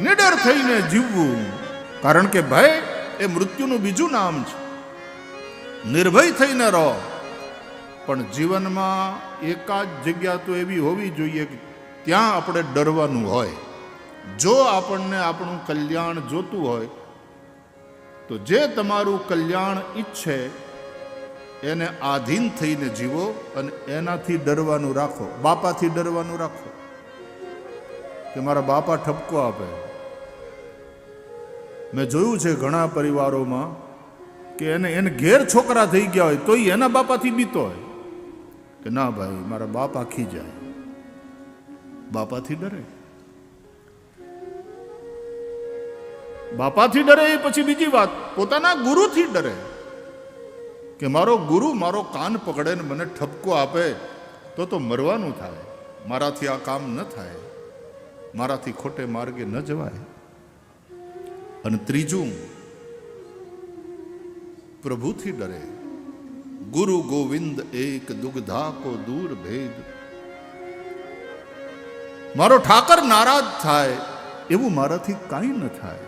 નિડર થઈને જીવવું. કારણ કે ભય એ મૃત્યુનું બીજું નામ છે. નિર્ભય થઈને રહો. પણ જીવનમાં એકાદ જગ્યા તો એવી હોવી જોઈએ કે ત્યાં આપણે ડરવાનું હોય. જો આપણને આપણું કલ્યાણ જોતું હોય, તો જે તમારું કલ્યાણ ઈચ્છે, એને આધીન થઈને જીવો અને એનાથી ડરવાનું રાખો, બાપાથી ડરવાનું રાખો. કે મારા બાપા ઠપકો આપે. મેં જોયું છે ઘણા પરિવારોમાં કે એને એને ઘેર છોકરા થઈ ગયા હોય તોય એના બાપાથી બીતો હોય. કે ના ભાઈ, મારા બાપ આખી જાય. બાપાથી ડરે. બાપાથી ડરે એ પછી બીજી વાત, પોતાના ગુરુથી ડરે. કે મારો ગુરુ મારો કાન પકડે ને મને ઠપકો આપે, તો તો મરવાનું થાય. મારાથી આ કામ ન થાય. મારાથી ખોટે માર્ગે ન જવાય. અને ત્રીજું, પ્રભુથી ડરે. ગુરુ ગોવિંદ એક દુગ્ધા કો દૂર ભેદ. મારો ઠાકર નારાજ થાય એવું મારાથી કાંઈ ન થાય.